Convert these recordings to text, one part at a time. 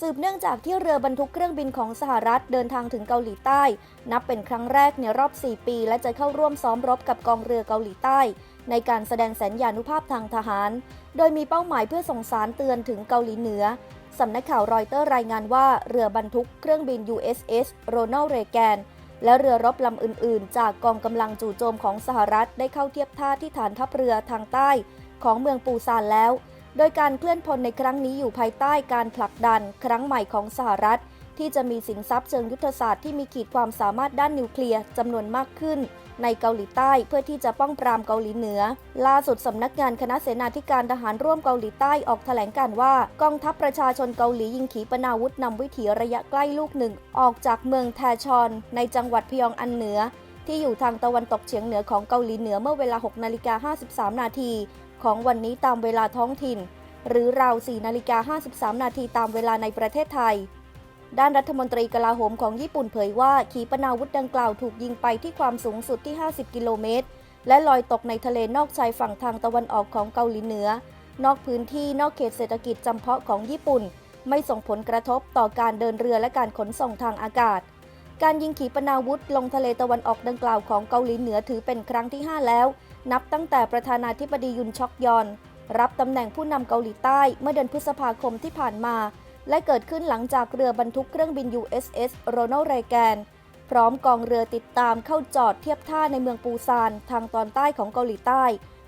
สืบเนื่องจากที่เรือบรรทุกเครื่องบินของสหรัฐเดินทางถึงเกาหลีใต้ นับเป็นครั้งแรกในรอบ 4 ปี และจะเข้าร่วมซ้อมรบกับกองเรือเกาหลีใต้ ในการแสดงสัญญานุภาพทางทหาร โดยมีเป้าหมายเพื่อส่งสารเตือนถึงเกาหลีเหนือสำนักข่าวรอยเตอร์รายงานว่าเรือบรรทุกเครื่องบิน USS Ronald Reagan และเรือรบลำอื่น ๆ จากกองกำลังจู่โจมของสหรัฐได้เข้าเทียบท่าที่ฐานทัพเรือทางใต้ ของเมืองปูซานแล้ว โดยการเคลื่อนพลในครั้งนี้อยู่ภายใต้การผลักดันครั้งใหม่ของสหรัฐ ที่จะมีสินทรัพย์เชิงยุทธศาสตร์ที่มีขีดความสามารถด้านนิวเคลียร์จำนวนมากขึ้น ในเกาหลีใต้เพื่อที่จะป้องปรามเกาหลีเหนือ ล่าสุดสำนักงานคณะเสนาธิการทหารร่วมเกาหลีใต้ออกแถลงการว่ากองทัพประชาชนเกาหลียิงขีปนาวุธนำวิถีระยะใกล้ลูกหนึ่ง ออกจากเมืองแทชอน ในจังหวัดพยองอันเหนือที่อยู่ทางตะวันตกเฉียงเหนือของเกาหลีเหนือเมื่อเวลา 6 นาฬิกา 53 นาที ของวันนี้ตามเวลาท้องถิ่น หรือราว4นาฬิกา53 นาทีตามเวลาในประเทศไทย ด้านรัฐมนตรีกลาโหมของญี่ปุ่นเผยว่าขีปนาวุธดังกล่าวถูกยิงไปที่ความสูงสุดที่ 50 กิโลเมตร และลอยตกในทะเลนอกชายฝั่งทางตะวันออกของเกาหลีเหนือ นอกพื้นที่นอกเขตเศรษฐกิจจำเพาะของญี่ปุ่น ไม่ส่งผลกระทบต่อการเดินเรือและการขนส่งทางอากาศการยิงขีปนาวุธลงทะเลตะวันออกดังกล่าวของเกาหลีเหนือถือเป็นครั้งที่ 5 แล้ว นับตั้งแต่ประธานาธิบดียุนชอกยอน รับตำแหน่งผู้นำเกาหลีใต้เมื่อเดือนพฤษภาคมที่ผ่านมา และเกิดขึ้นหลังจากเรือบรรทุกเครื่องบิน USS Ronald Reagan พร้อมกองเรือติดตามเข้าจอดเทียบท่าในเมืองปูซานทางตอนใต้ของเกาหลีใต้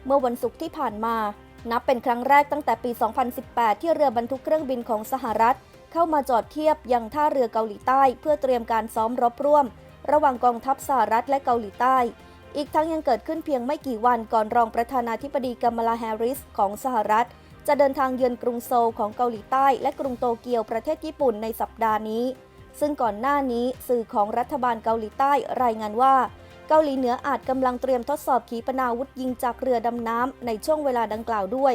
เมื่อวันศุกร์ที่ผ่านมา นับเป็นครั้งแรกตั้งแต่ปี 2018 ที่เรือบรรทุกเครื่องบินของสหรัฐ เข้ามาจอดเทียบยังท่าเรือเกาหลีใต้ เพื่อเตรียมการซ้อมรบร่วม ระหว่างกองทัพสหรัฐและเกาหลีใต้ อีกทั้งยังเกิดขึ้นเพียงไม่กี่วันก่อนรองประธานาธิบดีกัมมาลาแฮร์ริสของสหรัฐ จะเดินทางเยือนกรุงโซลของเกาหลีใต้และกรุงโตเกียวประเทศญี่ปุ่นในสัปดาห์นี้ ซึ่งก่อนหน้านี้สื่อของรัฐบาลเกาหลีใต้รายงานว่า เกาหลีเหนืออาจกำลังเตรียมทดสอบขีปนาวุธยิงจากเรือดำน้ำในช่วงเวลาดังกล่าวด้วย